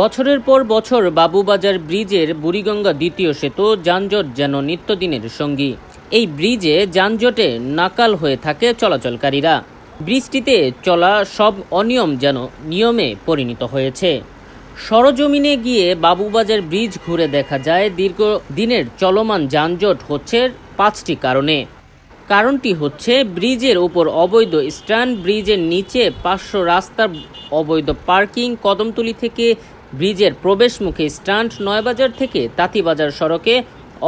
বছরের পর বছর বাবুবাজার ব্রিজের বুড়িগঙ্গা দ্বিতীয় সেতু যানজট যেন নিত্যদিনের সঙ্গী। এই ব্রিজে যানজটে নাকাল হয়ে থাকে চলাচলকারীরা। ব্রিজটিতে চলা সব অনিয়ম যেন নিয়মে পরিণত হয়েছে। সরজমিনে গিয়ে বাবুবাজার ব্রিজ ঘুরে দেখা যায় দীর্ঘ দিনের চলমান যানজট হচ্ছে পাঁচটি কারণে। কারণটি হচ্ছে ব্রিজের উপর অবৈধ স্ট্যান্ড ব্রিজের নিচে পাঁচশো রাস্তার অবৈধ পার্কিং, কদমতলি থেকে ব্রিজের প্রবেশমুখে স্ট্যান্ড নয়বাজার থেকে তাঁতিবাজার সড়কে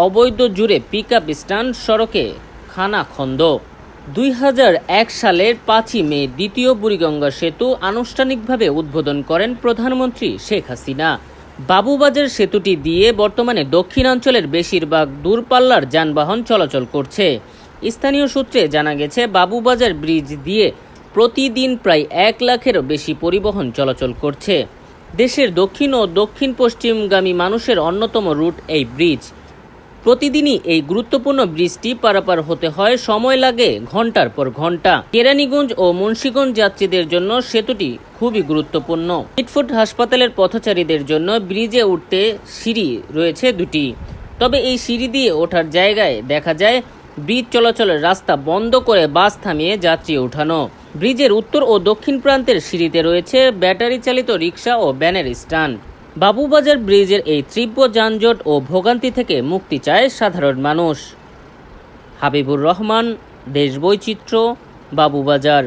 অবৈধ জুড়ে পিক আপ স্ট্যান্ড সড়কে খানাখন্দ। দুই হাজার এক সালের পাঁচই মে দ্বিতীয় বুড়িগঙ্গা সেতু আনুষ্ঠানিকভাবে উদ্বোধন করেন প্রধানমন্ত্রী শেখ হাসিনা। বাবুবাজার সেতুটি দিয়ে বর্তমানে দক্ষিণাঞ্চলের বেশিরভাগ দূরপাল্লার যানবাহন চলাচল করছে। স্থানীয় সূত্রে জানা গেছে, বাবুবাজার ব্রিজ দিয়ে প্রতিদিন প্রায় এক লাখেরও বেশি পরিবহন চলাচল করছে। দেশের দক্ষিণ ও দক্ষিণ পশ্চিমগামী মানুষের অন্যতম রুট এই ব্রিজ। প্রতিদিনই এই গুরুত্বপূর্ণ ব্রিজটি পারাপার হতে হয়, সময় লাগে ঘণ্টার পর ঘণ্টা। কেরানীগঞ্জ ও মুন্সীগঞ্জ যাত্রীদের জন্য সেতুটি খুবই গুরুত্বপূর্ণ। মিটফুট হাসপাতালের পথচারীদের জন্য ব্রিজে উঠতে সিঁড়ি রয়েছে দুটি। তবে এই সিঁড়ি দিয়ে ওঠার জায়গায় দেখা যায়, ব্রিজ চলাচলের রাস্তা বন্ধ করে বাস থামিয়ে যাত্রী ওঠানো। ব্রিজের উত্তর ও দক্ষিণ প্রান্তের সিঁড়িতে রয়েছে ব্যাটারি চালিত রিক্সা ও ব্যানের স্ট্যান্ড। বাবুবাজার ব্রিজের এই তীব্র যানজট ও ভোগান্তি থেকে মুক্তি চায় সাধারণ মানুষ। হাবিবুর রহমান দেশ বৈচিত্র্য বাবুবাজার।